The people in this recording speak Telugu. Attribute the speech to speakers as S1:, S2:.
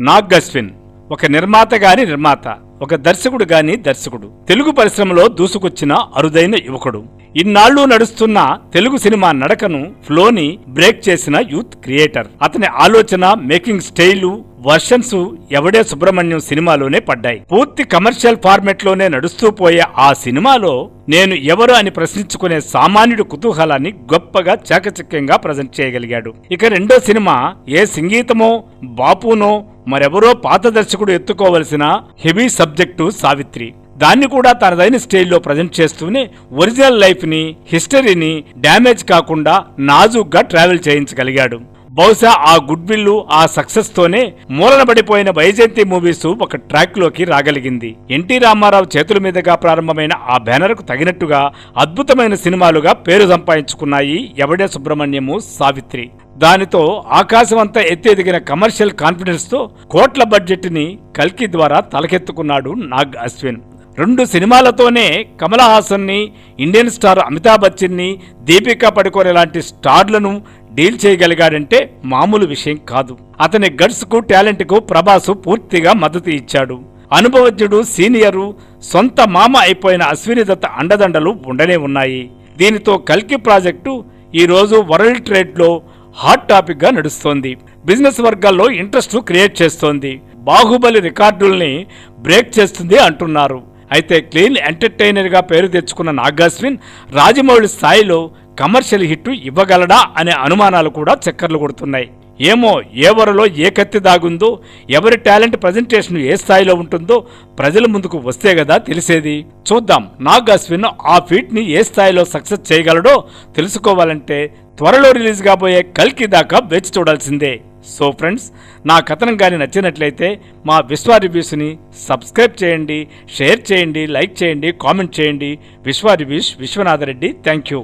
S1: నాగ్ గస్విన్ ఒక నిర్మాత గాని నిర్మాత ఒక దర్శకుడు గాని దర్శకుడు. తెలుగు పరిశ్రమలో దూసుకొచ్చిన అరుదైన యువకుడు. ఇన్నాళ్ళు నడుస్తున్న తెలుగు సినిమా నడకను ఫ్లోని బ్రేక్ చేసిన యూత్ క్రియేటర్. అతని ఆలోచన మేకింగ్ స్టైలు వర్షన్స్ ఎవడే సుబ్రహ్మణ్యం సినిమాలోనే పడ్డాయి. పూర్తి కమర్షియల్ ఫార్మెట్లోనే నడుస్తూ పోయే ఆ సినిమాలో నేను ఎవరు అని ప్రశ్నించుకునే సామాన్యుడి కుతూహలాన్ని గొప్పగా చాకచక్యంగా ప్రజెంట్ చేయగలిగాడు. ఇక రెండో సినిమా ఏ సంగీతమో బాపునో మరెవరో పాత దర్శకుడు ఎత్తుకోవలసిన హెవీ సబ్జెక్టు సావిత్రి. దాన్ని కూడా తనదైన స్టైల్లో ప్రజెంట్ చేస్తూనే ఒరిజినల్ లైఫ్ని హిస్టరీని డ్యామేజ్ కాకుండా నాజుగ్గా ట్రావెల్ చేయించగలిగాడు. బహుశా ఆ గుడ్ విల్లు ఆ సక్సెస్ తోనే మూలన పడిపోయిన వైజయంతి మూవీస్ ఒక ట్రాక్లోకి రాగలిగింది. ఎన్టీ రామారావు చేతుల మీదుగా ప్రారంభమైన ఆ బ్యానర్కు తగినట్టుగా అద్భుతమైన సినిమాలుగా పేరు సంపాదించుకున్నాయి ఎవడే సుబ్రహ్మణ్యము సావిత్రి. దానితో ఆకాశమంతా ఎత్తెదిగిన కమర్షియల్ కాన్ఫిడెన్స్తో కోట్ల బడ్జెట్ని కల్కి ద్వారా తలకెత్తుకున్నాడు నాగ్ అశ్విన్. రెండు సినిమాలతోనే కమల్ ఇండియన్ స్టార్ అమితాబ్ బచ్చన్ని దీపికా పడుకోనే లాంటి స్టార్లను డీల్ చేయగలిగాడంటే మామూలు విషయం కాదు. అతని గడ్స్కు టాలెంట్కు ప్రభాసు పూర్తిగా మద్దతు ఇచ్చాడు. అనుభవజ్ఞుడు సీనియరు సొంత మామ అయిపోయిన అశ్విని దత్త అండదండలు ఉండనే ఉన్నాయి. దీనితో కల్కి ప్రాజెక్టు ఈరోజు వరల్డ్ ట్రేడ్లో హాట్ టాపిక్గా నడుస్తోంది. బిజినెస్ వర్గాల్లో ఇంట్రెస్ట్ క్రియేట్ చేస్తోంది. బాహుబలి రికార్డుల్ని బ్రేక్ చేస్తుంది అంటున్నారు. అయితే క్లీన్ ఎంటర్టైనర్గా పేరు తెచ్చుకున్న నాగాశ్విన్ రాజమౌళి స్థాయిలో కమర్షియల్ హిట్ ఇవ్వగలడా అనే అనుమానాలు కూడా చక్కర్లు కొడుతున్నాయి. ఏమో ఏ వరలో ఏ కత్తి దాగుందో ఎవరి టాలెంట్ ప్రజెంటేషన్ ఏ స్థాయిలో ఉంటుందో ప్రజల ముందుకు వస్తే కదా తెలిసేది. చూద్దాం నాగ్ అశ్విన్ ఆ ఫీట్ని ఏ స్థాయిలో సక్సెస్ చేయగలడో తెలుసుకోవాలంటే త్వరలో రిలీజ్ కాబోయే కల్కి దాకా వేచి చూడాల్సిందే. సో ఫ్రెండ్స్ నా కథనం కానీ నచ్చినట్లయితే మా విశ్వ రివ్యూస్ని సబ్స్క్రైబ్ చేయండి షేర్ చేయండి లైక్ చేయండి కామెంట్ చేయండి. Vishwa reviews Viswanatha Reddy. Thank you